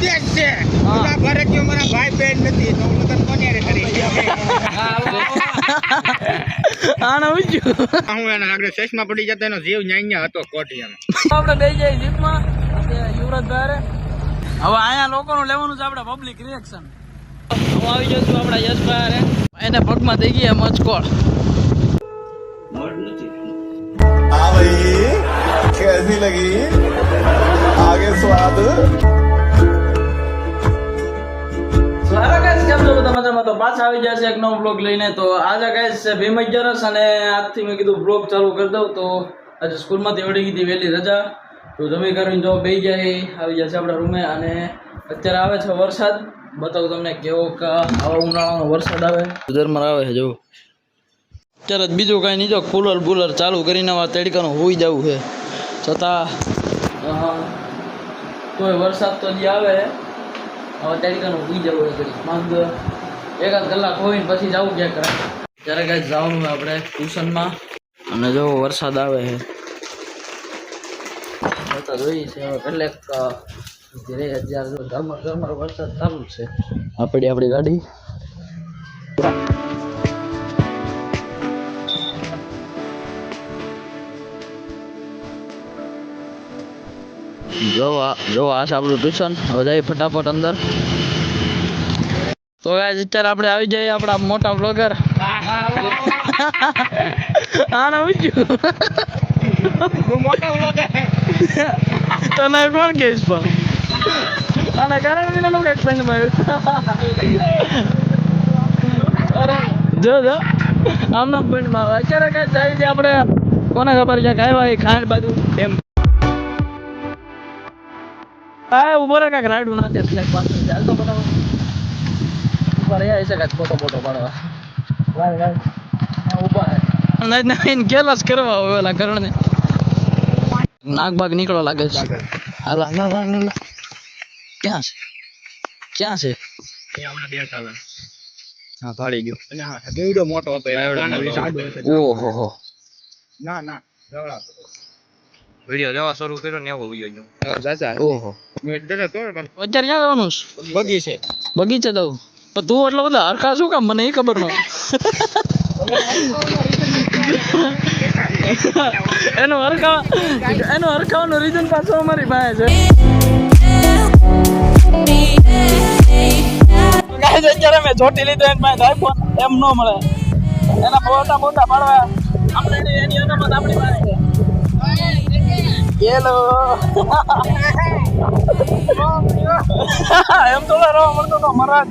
દેશ છે. મારા ફરજિયો મારા ભાઈ બેન નથી તો હું લગન કોની હારે કરી હું એના આગળ ચશ્મા પડી જતા એનો જીવ ન્યાય હતો કોઠિયાનો આપણે જાય જીપમાં યુવરાજ હવે અહીંયા લોકોનું લેવાનું છે આપણે પબ્લિક રિએક્શન હું આવી જશું આપણા યશભાઈ એને પગમાં થઈ ગયા મચકોળ મળ નથી. પાછા આવી જશે એક નવો બ્લોગ લઈને. તો આજે ગાઈસ છે ભીમ અગિયારસ અને આજથી મેં કીધું બ્લોગ ચાલુ કરી દઉં. તો આજે સ્કૂલમાંથી વળી ગઈ વહેલી રજા. તો જમી કરીને જો બે ગયા આવી જશે છે આપણા રૂમે અને અત્યારે આવે છે વરસાદ. બતાવું તમને કેવો કે આવા ઉનાળાનો વરસાદ આવે. ધરમાં આવે છે જો અત્યારે બીજું કાંઈ નહીં જો કુલર બુલર ચાલુ કરીને આવા તડકાનું હોઈ જવું છે. છતાં કોઈ વરસાદ તો જે આવે. હવે તડકાનું હોઈ જવું છે માંગ એકાદ કલાક હોય ને પછી જવું ક્યાંક રાત. ત્યારે કાંઈ જવાનું આપણે ટ્યુશનમાં. અને જો વરસાદ આવે છે. છતાં જોઈએ છે હવે કેટલેક ધીરે અત્યારે જો વરસાદ ચાલુ જ છે. આપણી આપણી ગાડી. જો આ જો આ છે આપણું ટ્યુશન. હવે જઈએ ફટાફટ અંદર. તો ગાઈસ અત્યારે આપણે આવી જઈએ આપણા મોટા બ્લોગર આને બ્લોગર તને કોણ કેસ પણ અને કારણ વિના કંઈક પેન અરે જો જો. આમના પેન્ટમાં અત્યારે કઈ જાય છે આપણે કોને ખબર છે કાંઈ ભાઈ ખાંડ બાજુ એમ. હા ઊભો રે કાંઈક રાઈડ ના એટલે પાછળ. ચાલ તો બનાવો ઊભા રહ્યા કાંઈક ફોટો ફોટો પાડવા. રાઈડ રાઈડ ઊભા હે. નહીં કેલાસ કરવા હોય ઓલા કરણને નાક બાગ નીકળવા લાગે છે. હાલ હાલ હાલ હાલ, હાલ. ક્યાં છે? ક્યાં છે? હા ભાડી ગયો. અને હા બેવડો મોટો હતો એ નાનો હતો. ઓહો હો. ના ના જવડા. વીડિયો લેવા શરૂ કર્યો ને એવો વીડિયો ઓહો. મેં દાદા અત્યારે ક્યાં જવાનું બગીચે બગી છે. બગીચે દઉં તું એટલો બધા હરખા શું કામ મને એ ખબર ન એનું હરખા એનું હરખાવાનું રીઝન પાછું અમારી પાસે છે. અત્યારે મેં ચોટી લીધો પાસે આઈફોન એમ ન મળે. એના ફોટા ફોટા પાડવા. આપણે એની અનામત આપણી પાસે છે. હેલો એમ તો રહો મળતો તો મહારાજ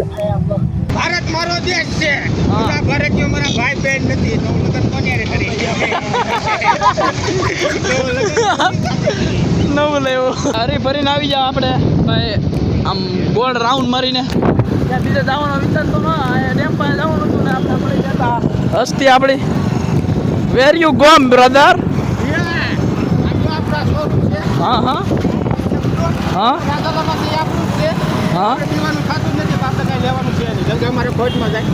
ભારત મારો દેશ છે. હા. બધા ભારતીયો મારા ભાઈ બહેન નથી. તો હું લગ્ન કોને લગ્ન- નવું લેવું. હરી ફરીને આવી જાવ આપણે. ભાઈ આમ ગોળ રાઉન્ડ મારીને. ત્યાં બીજે જવાનો વિચાર તો ના ડેમ પાસે જવાનું હતું ને આપણે મળી જતા. હસ્તી આપણી. Where you going brother. હા હા. હા. હા પીવાનું ખાતું નથી, તો આપણે કાંઈ લેવાનું છે નહીં. કે અમારે ખોટમાં જાય.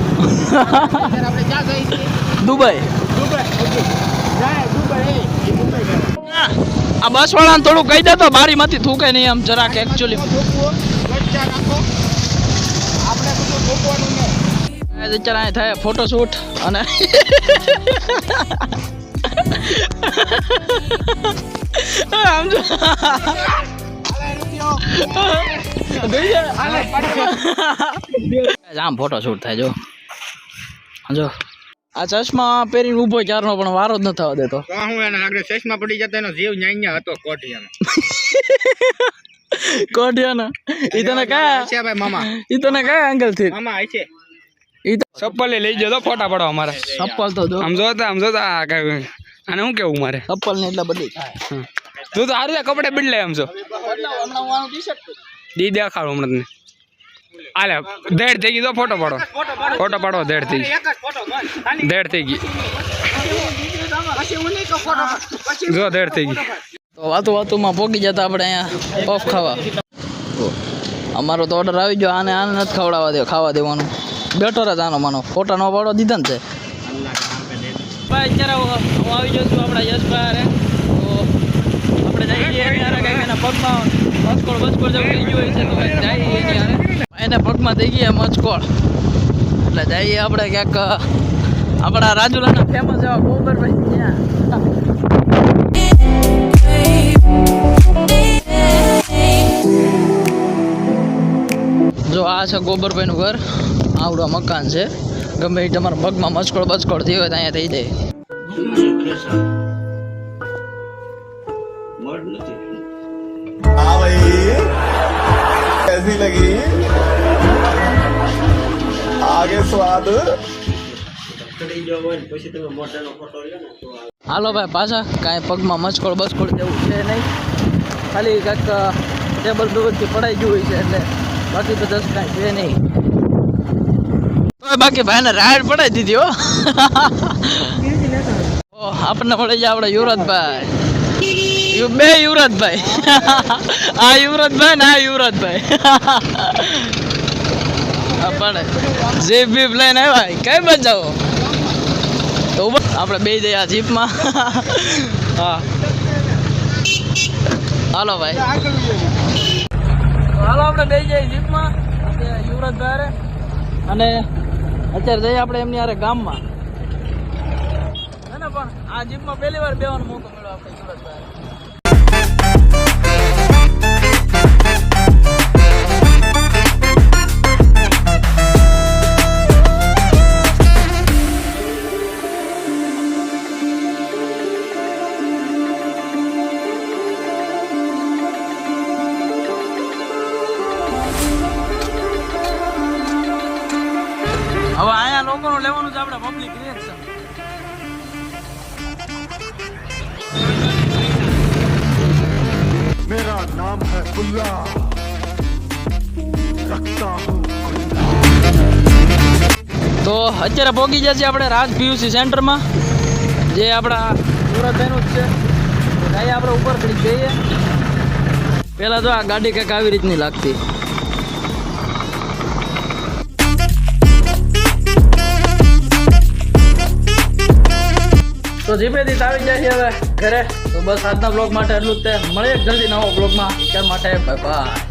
આપણે ક્યાં જઈએ છીએ? Dubai Dubai. જાય, દુબઈ. એ, એ દુબઈ જાય. આ બસ વાળાને થોડું કહી દેતો બારીમાંથી થૂકે નહીં આમ જરાક એકચ્યુઅલી. આપણે બધું ધોકવાનું નહીં. અત્યારે અહીં થાય ફોટોશૂટ અને આમ જો આમ ફોટોશૂટ થાય જો. જો. આ ચશ્મા પહેરીને ઊભો ચારનો પણ વારો જ ન થવા દેતો હું એના આગળ ચશ્મા પડી જતા એનો જીવ ન્યાય હતો કોઠિયાનો કોઠિયાનો ઈ તને કયા છે ભાઈ મામા. ઈ તને કયા એંગલથી? મામા આ છે ઈ તો ચપ્પલ લઈ જજો ફોટા પાડવા મારે ચપ્પલ તો જો. આમ જોતા આમ જોતા આ કાંઈ આને હું કેવું મારે? ચપ્પલ ને એટલે બધી થાય. તું તો હારું કપડે બદલાય આમ છો. હમણાં હું આનું ટી-શર્ટ દી દેખાડો હમણાં તને. આલે ધેડ થઈ ગઈ તો ફોટો પાડો. ફોટો પાડો ધેડ થઈ ગઈ. એક જ ફોટો બસ ખાલી ધેડ થઈ ગઈ. પછી હું નહીં કહું ફોટો પછી જો ધેડ થઈ ગઈ. તો વાતું વાતુમાં પોગી જતા આપણે અહીંયા પફ ખાવા. અમારો તો ઓર્ડર આવી ગયો આને આને નથી ખવડાવવા દે ખાવા દેવાનું. બેટર જ આનો માનો. ફોટા નો પાડો દીધા ને છે ભાઈ અત્યારે હું હું આવી જાઉં છું આપણા યશભાઈ હારે. તો આપણે જઈએ છીએ ત્યારે કંઈક એના પગમાં થઈ ગયા મચકોળ એટલે જઈએ આપણે ક્યાંક આપણા રાજુલાના ફેમસ એવા ગોબરભાઈ ત્યાં જો આ છે ગોબરભાઈનું ઘર. આવડો મકાન છે. ગમે એ તમારા પગમાં મચકોળ બચકોળ થયો હોય તો અહીંયા થઈ જાય. મર્ડ નથી. હા ભાઈ કેસી લગી આગે સ્વાદ હાલો ભાઈ પાછા? કાંઈ પગમાં મચકોળ બસકોળ જેવું છે નહીં. ખાલી કાંઈક ટેબલ બેબલથી પડાઈ ગયું હોય છે એટલે બાકી તો દસ કાંઈ છે નહીં. બાકી ભાઈને રાડ પડાઈ દીધી હો. આપણને મળે છે આપણા યુવરાજભાઈ. બે યુવરાજભાઈ. આ યુવરાજભાઈ ને આ યુવરાજભાઈ. પણ જીપ બીપ લઈને આવ્યા કઈ બચાવો તો આપણે બે જયા જીપમાં. હા. હાલો ભાઈ. હાલો આપણે બે જઈએ જીપમાં. યુવરાજભાઈ અને અત્યારે જઈએ આપણે એમની હારે ગામમાં. હે પણ આ જીપમાં પહેલી વાર બેવાનો મોકો મળ્યો આપણે યુવરાજભાઈ मेरा नाम है बुल्ला रखता हूँ તો અત્યારે પહોંચી જશે આપણે રાજ પીયુસી સેન્ટરમાં જે આપણા સુરતભાઈનું જ છે અહીંયા આપણે ઉપર ચડી જઈએ પહેલાં તો આ ગાડી કંઈક આવી રીતની લાગતી તો જીપેથી આવી જાય હવે ઘરે. તો બસ આજના બ્લોગ માટે એટલું જ તે. મળીએ જલ્દી નવો બ્લોગમાં ત્યાં માટે બાય બાય